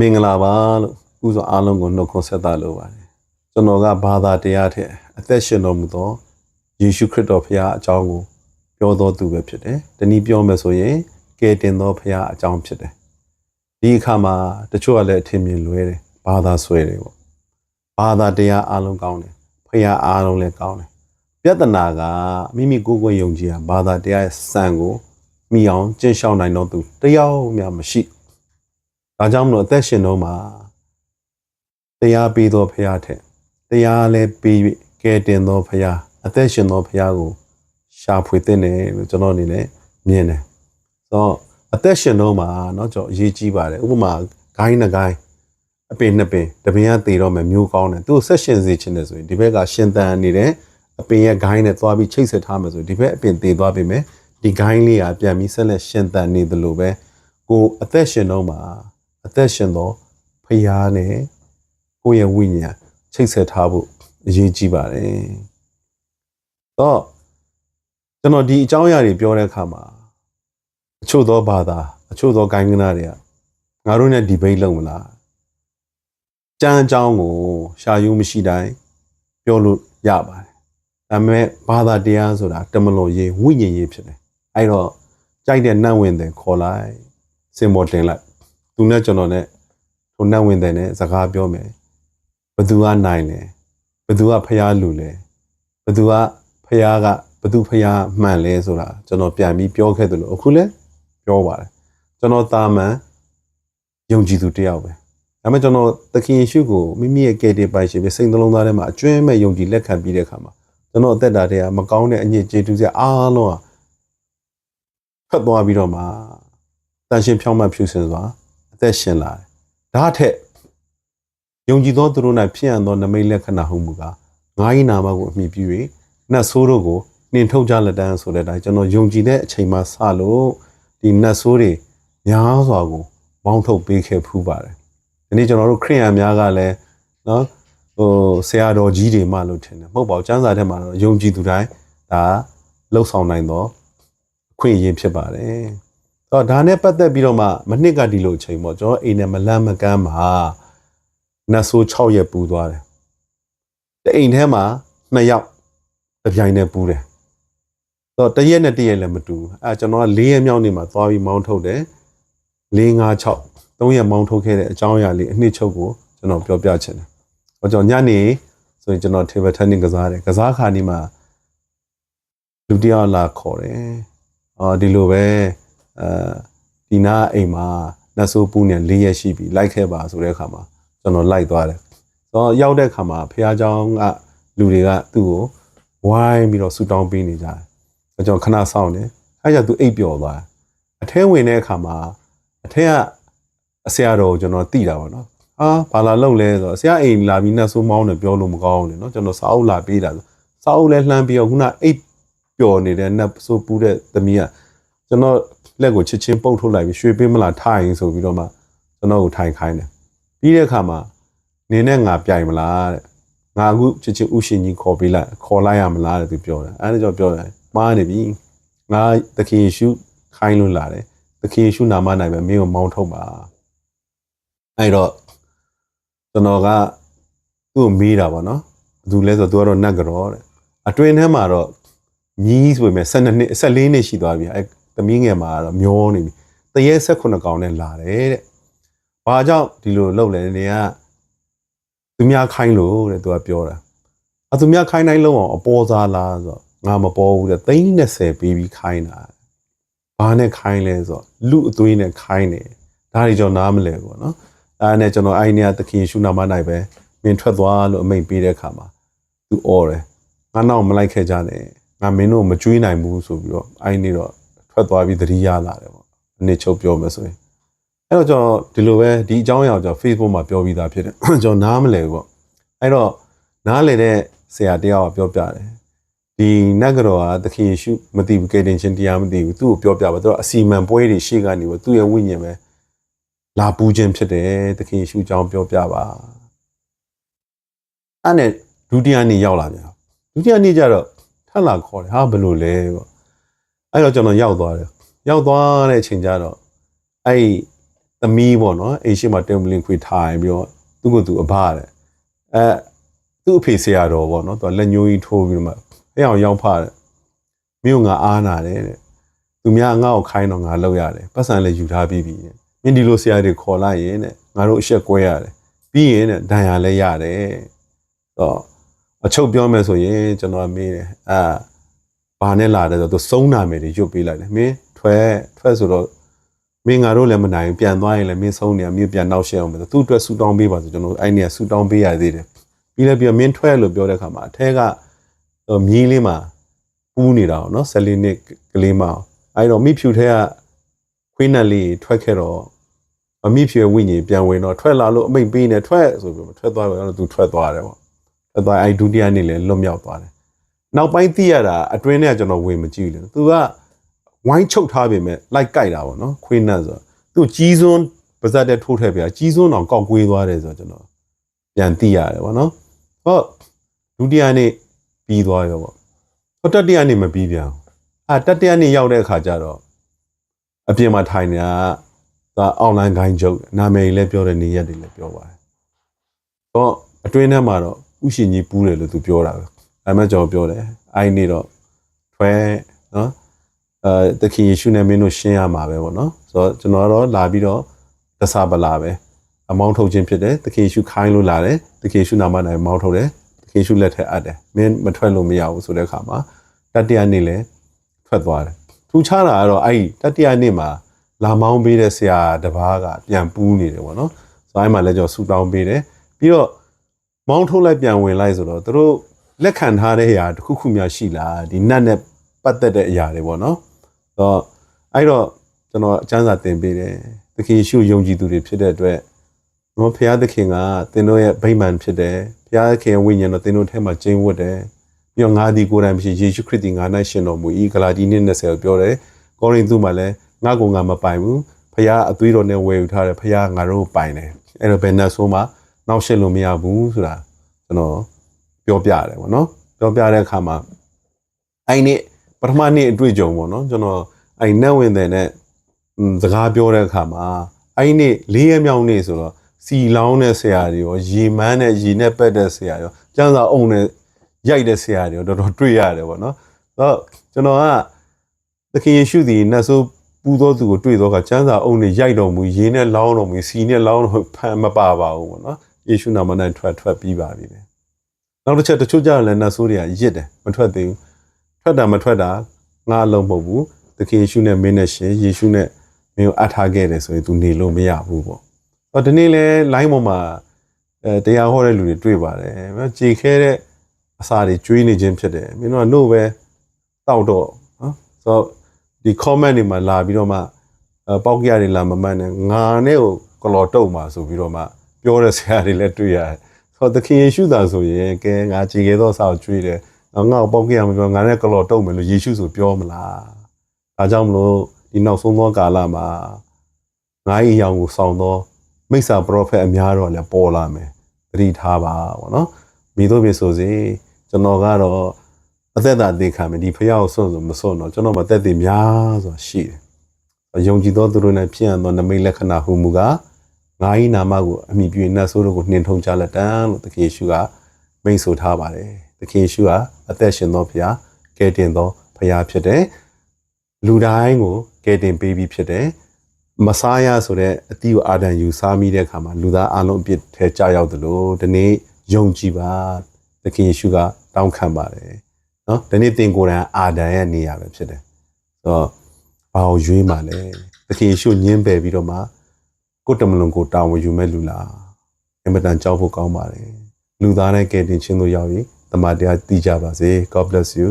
မင်္ဂလာပါလို့ဥစွာအားလုံးကိုနှုတ်ခွန်းဆက်သလိုပါတယ်ကျွန်တော်ကဘာသာတရားထက်အသက်ရှင်တော်မူသောယေရှုခရစ်တော်ဖခင်အကြောင်းကိုပြောတော်သူပဲဖြစ်တယ်တနည်းပြောမယ်ဆိုရင်ကယ်တင်တော်ဖခင်အကြောင်းဖြစ်တယ်ဒီအခါမှာတချို့ကလည်းအထင်မြင်လွဲတယ်ဘာသာဆွဲတယ်ပေါ့ဘာသာတရားအားလုံးကောင်းတယ်ဖခင်အားလုံးလည်းကောင်းတယ်ပြဿနာကမိမိကိုယ်ကိုယ်ယုံကြည်တာဘာသာတရားရဲ့စံကိုမိအောင်ကျင့်ရှောင်နိုင်တော်သူတယောက်မှမရှိဘူး ဒါကြောင့်မလို့အသက်ရှင်တော့မှာတရားပေးသောဖရာထက်တရားလည်းပေး၍ကဲတင်သောဖရာအသက်ရှင်သောဖရာကိုရှာဖွေတဲ့တယ်လို့ကျွန်တော်အနေနဲ့မြင်တယ်။ဆိုတော့အသက်ရှင်တော့မှာเนาะကျွန်တော်အရေးကြီးပါတယ်။ဥပမာဂိုင်းနှစ်ဂိုင်းအပင်နှစ်ပင်တပင်ကတည်တော့မယ်မျိုးကောင်းတယ်။သူ့ကိုဆက်ရှင်စေခြင်းတယ်ဆိုရင်ဒီဘက်ကရှင်သန်နေတဲ့အပင်ရဲ့ဂိုင်းနဲ့သွားပြီးချိတ်ဆက်ထားမယ်ဆိုရင်ဒီဘက်အပင်တည်သွားပြီမယ်။ဒီဂိုင်းလေးကပြန်ပြီးဆက်လက်ရှင်သန်နေတယ်လို့ပဲကိုအသက်ရှင်တော့မှာ အသက်ရှင်သောဖယားနဲ့ကိုယ့်ရဲ့ဝိညာဉ်ချိတ်ဆက်ထားဖို့အရေးကြီးပါတယ်။တော့ကျွန်တော်ဒီအကြောင်းအရာတွေပြောတဲ့အခါမှာအချို့သောဘာသာအချို့သောဂိုင်းကနာတွေကငါတို့နဲ့ဒီဘိတ်လုပ်မလား။ကြမ်းအကြောင်းကိုရှာယူမရှိတိုင်းပြောလို့ရပါတယ်။ဒါပေမဲ့ဘာသာတရားဆိုတာတမလို့ရေးဝိညာဉ်ရေးဖြစ်တယ်။အဲ့တော့ကြိုက်တဲ့နတ်ဝင်တယ်ခေါ်လိုက်စင်မော်တင်လိုက် သူနဲ့ကျွန်တော်နဲ့ထိုနတ်ဝင်တဲ့နဲ့စကားပြောမယ်ဘသူကနိုင်လဲဘသူကဖျားလူလဲဘသူကဖျားကဘသူဖျားမှန်လဲဆိုတာကျွန်တော်ပြန်ပြီးပြောခဲ့တယ်လို့အခုလဲပြောပါတယ်ကျွန်တော်တာမန်ယုံကြည်သူတယောက်ပဲဒါပေမဲ့ကျွန်တော်သခင်ယေရှုကိုမိမိရဲ့ကယ်တင်ပိုင်ရှင်ပဲစိတ်နှလုံးသားထဲမှာအကျွမ်းမဲ့ယုံကြည်လက်ခံပြီးတဲ့အခါမှာကျွန်တော်အသက်တာတည်းကမကောင်းတဲ့အညစ်အကြေးတူးစရာအားလုံးကဖတ်သွားပြီးတော့မှတန်ရှင်ဖြောင်းမှတ်ဖြူစင်စွာအ သက်ရှင်လာတယ်။ဒါထက်ယုံကြည်သောသူတို့၌ဖြစ်ရန်သောနမိတ်လက္ခဏာဟုမူကားငါးဤနာမကိုအမိပြု၍နတ်ဆိုးတို့ကိုနှင်ထုတ်ကြလက်တန်းဆိုတဲ့အတိုင်းကျွန်တော်ယုံကြည်တဲ့အချိန်မှစလို့ဒီနတ်ဆိုးတွေများစွာကိုမောင်းထုတ်ပေးခဲ့ဖူးပါတယ်။ဒီနေ့ကျွန်တော်တို့ခရိယန်များကလည်းနော်ဟိုဆရာတော်ကြီးတွေမှလို့ထင်တယ်။မဟုတ်ပါဘူး။ကျမ်းစာထဲမှာတော့ယုံကြည်သူတိုင်းဒါလှုပ်ဆောင်နိုင်သောအခွင့်အရေးဖြစ်ပါတယ်။ တော့ဒါနဲ့ပတ်သက်ပြီးတော့မှမနှစ်ကဒီလိုအချိန်ပေါ့ကျွန်တော်အိမ်နဲ့မလန့်မကမ်းမှာနတ်ဆိုး6ရက်ပူသွားတယ်။တအိမ်ထဲမှာ2ယောက်တစ်ပြိုင်တည်းပူတယ်။တော့တစ်ရက်နဲ့တစ်ရက်လည်းမတူဘူး။အဲကျွန်တော်က4ရက်မြောက်နေ့မှာသွားပြီးမောင်းထုတ်တယ်။4 5 6 3ရက်မောင်းထုတ်ခဲ့တဲ့အကြောင်းအရာလေးအနှစ်ချုပ်ကိုကျွန်တော်ပြောပြချင်တယ်။ဟောကျွန်တော်ညနေဆိုရင်ကျွန်တော် table tennis ကစားတယ်။ကစားခါဒီမှာလူတစ်ယောက်လာခေါ်တယ်။အော်ဒီလိုပဲ အဲဒီနာအိမ်မှာနတ်ဆိုးပူးနေ၄ရက်ရှိပြီလိုက်ခဲ့ပါဆိုတဲ့အခါမှာကျွန်တော်လိုက်သွားတယ်။ဆိုတော့ရောက်တဲ့အခါမှာဖះเจ้าကလူတွေကသူ့ကိုဝိုင်းပြီးတော့ဆူတောင်းပေးနေကြတယ်။အဲကျွန်တော်ခဏစောင့်တယ်။အဲကြောင့်သူအိပ်ပျော်သွားတယ်။အထဲဝင်တဲ့အခါမှာအထဲကအဆရာတော်ကိုကျွန်တော်တိတာပါနော်။ဟာဘာလာလုပ်လဲဆိုတော့ဆရာအိမ်လာပြီးနတ်ဆိုးမောင်းတယ်ပြောလို့မကောင်းဘူးလေနော်။ကျွန်တော်စာအုပ်လာပေးတာဆိုစာအုပ်လည်းလှမ်းပြီးတော့ခုနအိပ်ပျော်နေတဲ့နတ်ဆိုးပူးတဲ့သမီးကကျွန်တော် လက်ကိုချစ်ချင်းပုတ်ထုတ်လိုက်ပြီးရွှေပေးမလားထိုင်ဆိုပြီးတော့မှကျွန်တော်ကိုထိုင်ခိုင်းတယ်ပြီးတဲ့အခါမှာနင်းနဲ့ငါပြိုင်မလားတဲ့ငါအခုချစ်ချင်းဥရှင်ကြီးခေါ်ပေးလိုက်ခေါ်လိုက်ရမလားတဲ့သူပြောတယ်အဲဒါကြောင့်ပြောတယ်မှားနေပြီငါသခင်ယေရှုခိုင်းလို့လာတယ်သခင်ယေရှုနာမ၌ပဲမင်းကိုမောင်းထုတ်ပါအဲ့တော့ကျွန်တော်ကသူ့ကိုမေးတာပေါ့နော်ဘယ်သူလဲဆိုတော့သူကတော့နတ်ကြောတဲ့အတွင်းထဲမှာတော့မြီးဆိုပေမဲ့12နှစ်14နှစ်ရှိသွားပြီအဲ သမီးငယ်မှာကတော့မျောနေပြီတရေ16ကောင်နဲ့လာတယ်တဲ့ဘာကြောင့်ဒီလိုလုပ်လဲနေကသူများခိုင်းလို့တဲ့သူကပြောတာအသူများခိုင်းတိုင်းလုံးအောင်အပေါ်စားလားဆိုတော့ငါမပေါ်ဘူးတဲ့30ပေးပြီးခိုင်းတာဘာနဲ့ခိုင်းလဲဆိုတော့လူအသွေးနဲ့ခိုင်းတယ်ဒါတွေကျွန်တော်နားမလဲပေါ့နော်အဲနဲ့ကျွန်တော်အိုင်နေသခင်ရှုနာမနိုင်ပဲမင်းထွက်သွားလို့အမိန့်ပေးတဲ့အခါမှာသူអော်တယ်ငါနောက်မလိုက်ခဲ့ကြနဲ့ငါမင်းတို့မကြွေးနိုင်ဘူးဆိုပြီးတော့အိုင်နေတော့ ထွက်သွားပြီးသတိရလာတယ်ပေါ့အနစ်ချုပ်ပြောမယ်ဆိုရင်အဲ့တော့ကျွန်တော်ဒီလိုပဲဒီအကြောင်းအရာကိုကျွန်တော် Facebook မှာပြောပြီးသားဖြစ်တယ်ကျွန်တော်နားမလဲဘူးပေါ့အဲ့တော့နားလေတဲ့ဆရာတယောက်ကပြောပြတယ်ဒီနတ်ကတော်ကသခင်ယေရှုမသိဘူးကယ်တင်ရှင်တရားမသိဘူးသူ့ကိုပြောပြပါသူကအစီမံပွဲတွေရှေ့ကနေပေါ့သူ့ရဲ့ဝိညာဉ်ပဲလာပူးခြင်းဖြစ်တယ်သခင်ယေရှုအကြောင်းပြောပြပါအဲ့နဲ့ဒုတိယနေ့ရောက်လာပြန်ဒုတိယနေ့ကျတော့ထပ်လာခေါ်တယ်ဟာဘယ်လိုလဲပေါ့ အဲ့တော့ကျွန်တော်ရောက်သွားတယ်ရောက်သွားတဲ့အချိန်ကျတော့အဲ့သမီးပေါ့နော်အိမ်ရှိမှာတင်ပလင်ခွေထိုင်ပြီးတော့သူ့ကိုယ်သူအဘတဲ့အဲသူ့အဖေဆရာတော်ပေါ့နော်သူကလက်ညှိုးကြီးထိုးပြီးတော့မှဟဲ့အောင်ရောက်ဖတဲ့မြို့ငါအားနာတယ်တဲ့သူများငါ့ကိုခိုင်းတော့ငါလောက်ရတယ်ပတ်စံလည်းယူထားပြီးပြီတဲ့မင်းဒီလိုဆရာတွေခေါ်လိုက်ရင်တဲ့ငါတို့အဆက်ကွဲရတယ်ပြီးရင်တဲ့ဒဏ်ရာလည်းရတယ်တော့အချုပ်ပြောမယ်ဆိုရင်ကျွန်တော်မေးတယ်အာ ဘာနဲ့လာတယ်ဆိုတော့သူစုံနာမယ်တွေရွတ်ပေးလိုက်တယ်မင်းထွက်ထွက်ဆိုတော့မင်းငါတို့လည်းမနိုင်ဘူးပြန်သွားရင်လည်းမင်းဆုံးနေရမင်းပြန်နောက်ရှက်အောင်ပဲသူ့အတွက်ဆူတောင်းပေးပါဆိုကျွန်တော်အဲ့နေဆူတောင်းပေးရသေးတယ်ပြီးလည်းပြီးတော့မင်းထွက်လို့ပြောတဲ့ခါမှာအထက်ကဟိုမြင်းလေးမှာပူးနေတာပေါ့နော်ဆယ်လီနစ်ကလေးမအောင်အဲ့တော့မိဖြူထဲကခွေးနက်လေးထွက်ခဲ့တော့အမိဖြူရဲ့ဝိညာဉ်ပြန်ဝင်တော့ထွက်လာလို့အမိတ်ပေးနေထွက်ဆိုပြီးထွက်သွားတော့သူထွက်သွားတယ်ပေါ့ထွက်သွားအဲ့ဒုတိယနေ့လည်းလွတ်မြောက်သွားတယ် နောက်ပိုင်းသိရတာအတွင်းထဲကကျွန်တော်ဝင်မကြည့်ဘူးသူကဝိုင်းချုပ်ထားပေမဲ့လိုက်ကြိုက်တာပေါ့နော်ခွေးနတ်ဆိုတော့သူကြီးစွန်းပါဇက်တဲ့ထိုးထည့်ပြကြီးစွန်းအောင်ကောက်ကွေးသွားတယ်ဆိုတော့ကျွန်တော်ပြန်သိရတယ်ပေါ့နော်ဟောဒုတိယနေ့ပြီးသွားရောပေါ့ဟောတတိယနေ့မပြီးပြန်ဘူးအာတတိယနေ့ရောက်တဲ့အခါကျတော့အပြင်မှာထိုင်နေတာကဒါအွန်လိုင်းဂိုင်းချုပ်နာမည်ကြီးလည်းပြောတယ်နေရက်တွေလည်းပြောပါတယ်တော့အတွင်းထဲမှာတော့ဥရှင်ကြီးပူးတယ်လို့သူပြောတာပဲ အဲမဲ့ကျွန်တော်ပြောတယ်အဲ့ဒီနေ့တော့ထွဲနော်အဲသခင်ယေရှုနဲ့မင်းတို့ရှင်းရမှာပဲပေါ့နော်ဆိုတော့ကျွန်တော်ကတော့လာပြီးတော့တဆပလာပဲအမောင်းထုတ်ခြင်းဖြစ်တယ်သခင်ယေရှုခိုင်းလို့လာတယ်သခင်ယေရှုနာမ၌မောင်းထုတ်တယ်သခင်ယေရှုလက်ထက်အပ်တယ်မင်းမထွက်လို့မရဘူးဆိုတဲ့အခါမှာတတိယနေ့လဲထွက်သွားတယ်ထူးခြားတာကတော့အဲ့ဒီတတိယနေ့မှာလာမောင်းပေးတဲ့ဆရာတပားကပြန်ပူးနေတယ်ပေါ့နော်ဆိုတော့အဲ့မှာလည်းကျွန်တော်ဆူတောင်းပေးတယ်ပြီးတော့မောင်းထုတ်လိုက်ပြန်ဝင်လိုက်ဆိုတော့သူတို့ လက်ခံထားတဲ့အရာတစ်ခုခုများရှိလားဒီနတ်နဲ့ပတ်သက်တဲ့အရာတွေပေါ့နော်တော့အဲ့တော့ကျွန်တော်အကျမ်းစာသင်ပေးတယ်သခင်ယေရှုယုံကြည်သူတွေဖြစ်တဲ့အတွက်တော့ဖခင်သခင်ကသင်တို့ရဲ့ဗိမာန်ဖြစ်တယ်ဖခင်သခင်ဝိညာဉ်တော်သင်တို့ထဲမှာကျင်းဝတ်တယ်ပြီးတော့ငါဒီကိုယ်တိုင်ဖြစ်ယေရှုခရစ်ဒီငါ၌ရှင်တော်မူ၏ဂလာတိနှစ်20ကိုပြောတယ်ကောရိန္သုမှာလည်းငါကငါမပိုင်ဘူးဖခင်အသွေးတော်နဲ့ဝယ်ယူထားတယ်ဖခင်ငါတို့ပိုင်တယ်အဲ့တော့ဘယ်နဲ့ဆိုမှနောက်ရှင်းလို့မရဘူးဆိုတာကျွန်တော် ပြောပြတယ်ဗောနော်ပြောပြတဲ့အခါမှာအဲ့နေ့ပထမနေ့အတွေ့အကြုံပေါ့နော်ကျွန်တော်အဲ့နတ်ဝင်တဲ့နဲ့음စကားပြောတဲ့အခါမှာအဲ့နေ့လေးရက်မြောက်နေ့ဆိုတော့စီလောင်းတဲ့ဆရာတွေရောရေမန်းတဲ့ရေနဲ့ပက်တဲ့ဆရာရောကျန်းစာအုံနဲ့ရိုက်တဲ့ဆရာတွေရောတော်တော်တွေ့ရတယ်ပေါ့နော်ဆိုတော့ကျွန်တော်ကသခင်ယေရှုသည်နတ်ဆိုးပူသောသူကိုတွေ့တော့ကကျန်းစာအုံနဲ့ရိုက်တော်မူရေနဲ့လောင်းတော်မူစီနဲ့လောင်းတော်ဖန်မပါပါဘူးပေါ့နော်ယေရှုနာမနဲ့ထွက်ထွက်ပြီးပါပြီပဲ နောက်တစ်ချက်တချို့ကြတော့လည်းနတ်ဆိုးတွေကရစ်တယ်မထွက်သေးဘူးထွက်တာမထွက်တာငါအလုံးမဟုတ်ဘူးသခင်ယေရှုနဲ့မင်းနဲ့ရှင်ယေရှုနဲ့မင်းကိုအပ်ထားခဲ့တယ်ဆိုရင် तू နေလို့မရဘူးပေါ့။အော်ဒီနေ့လဲ line ပေါ်မှာအဲတရားဟောတဲ့လူတွေတွေ့ပါတယ်။မကြေခဲတဲ့အစာတွေကျွေးနေခြင်းဖြစ်တယ်။မင်းတို့ကနို့ပဲတောက်တော့နော်။ဆိုတော့ဒီ comment တွေမှာလာပြီးတော့မှအဲပေါက်ကြရတယ်လာမမှန်နဲ့ငါနဲ့ကိုကလော်တုတ်မှာဆိုပြီးတော့မှပြောတဲ့ဆရာတွေလည်းတွေ့ရတယ်။ဆို တော့သခင်ယေရှုသာဆိုရင်ကဲငါကြေခဲသောအစာကိုကျွေးတယ်။ငါငါ့ကိုပေါက်ခဲ့ရမပြောငါနဲ့ကလော်တုတ်မယ်လို့ယေရှုဆိုပြောမလားဒါကြောင့်မလို့ဒီနောက်ဆုံးသောကာလမှာငါ့အယောင်ကိုဆောင်သောမိစ္ဆာပရောဖက်အများတော်လည်းပေါ်လာမယ်သတိထားပါဗောနော်မိတို့ပြေဆိုစီကျွန်တော်ကတော့အသက်တာသိခံမယ်ဒီဖျားကိုစွန့်ဆိုမစွန့်တော့ကျွန်တော်မသက်သေများစွာရှိတယ်ယုံကြည်သောသူတို့နဲ့ဖြစ်ရသောနမိတ်လက္ခဏာဟုမူကား ငါ၏နာမကိုအမိပြုနတ်ဆိုးတို့ကိုနှင်ထုံကြလက်တန်းလို့သခင်ယေရှုကမိန့်ဆိုထားပါတယ်သခင်ယေရှုဟာအသက်ရှင်သောဘုရားကယ်တင်သောဘုရားဖြစ်တယ်လူတိုင်းကိုကယ်တင်ပေးပြီးဖြစ်တယ်မဆားယဆိုတဲ့အတိကိုအာဒံယူစားမိတဲ့အခါမှာလူသားအလုံးအပြစ်ထဲကြာရောက်တယ်လို့ဒီနေ့ယုံကြည်ပါသခင်ယေရှုကတောင်းခံပါတယ်နော်ဒီနေ့သင်ကိုယ်တိုင်အာဒံရဲ့နေရာပဲဖြစ်တယ်ဆိုတော့ဘာကိုရွေးမှလဲသခင်ယေရှုညင်းပယ်ပြီးတော့မှ ကိုယ်တမလွန်ကိုတာဝန်ယူမဲ့လူလားအင်မတန်ကြောက်ဖို့ကောင်းပါတယ်လူသားနဲ့ကယ်တင်ခြင်းတို့ရောက်ရင်တမန်တရားတည်ကြပါစေ God bless you